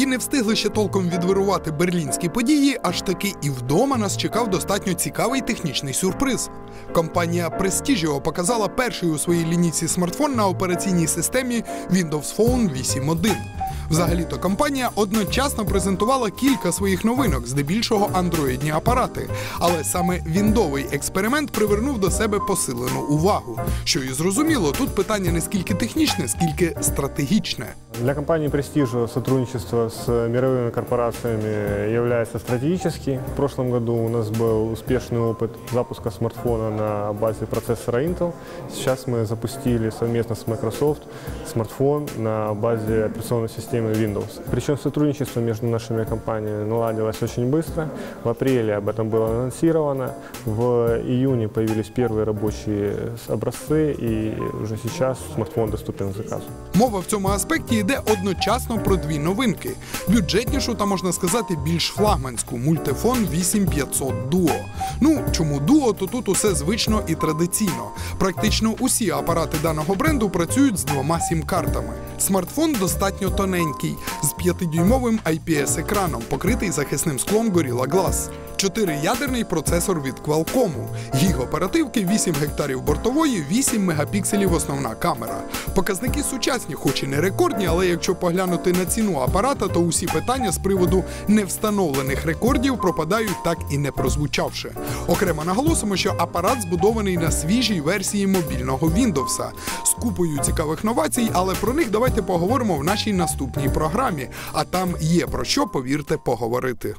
І не встигли ще толком відвирувати берлінські події, аж таки і вдома нас чекав достатньо цікавий технічний сюрприз. Компанія Prestigio показала перший у своїй лінійці смартфон на операційній системі Windows Phone 8.1. Взагалі-то компанія одночасно презентувала кілька своїх новинок, здебільшого андроїдні апарати. Але саме віндовий експеримент привернув до себе посилену увагу. Що і зрозуміло, тут питання не скільки технічне, скільки стратегічне. Для компании Prestige сотрудничество с мировыми корпорациями является стратегически. В прошлом году у нас был успешный опыт запуска смартфона на базе процессора Intel. Сейчас мы запустили совместно с Microsoft смартфон на базе операционной системы Windows. Причем сотрудничество между нашими компаниями наладилось очень быстро. В апреле об этом было анонсировано. В июне появились первые рабочие образцы, и уже сейчас смартфон доступен к заказу. Мова в цьому аспекті йде одночасно про дві новинки: бюджетнішу та можна сказати більш флагманську мультифон 8500 Duo. Ну чому Duo, то тут усе звично і традиційно. Практично усі апарати даного бренду працюють з двома сім-картами. Смартфон достатньо тоненький, 5-дюймовим IPS-екраном, покритий захисним склом Gorilla Glass. Чотириядерний процесор від Qualcomm. Гіг оперативки 8 гектарів бортової, 8 мегапікселів основна камера. Показники сучасні, хоч і не рекордні, але якщо поглянути на ціну апарата, то усі питання з приводу невстановлених рекордів пропадають так і не прозвучавши. Окремо наголосимо, що апарат збудований на свіжій версії мобільного Windows купою цікавих новацій, але про них давайте поговоримо в нашій наступній програмі. А там є про що, повірте, поговорити.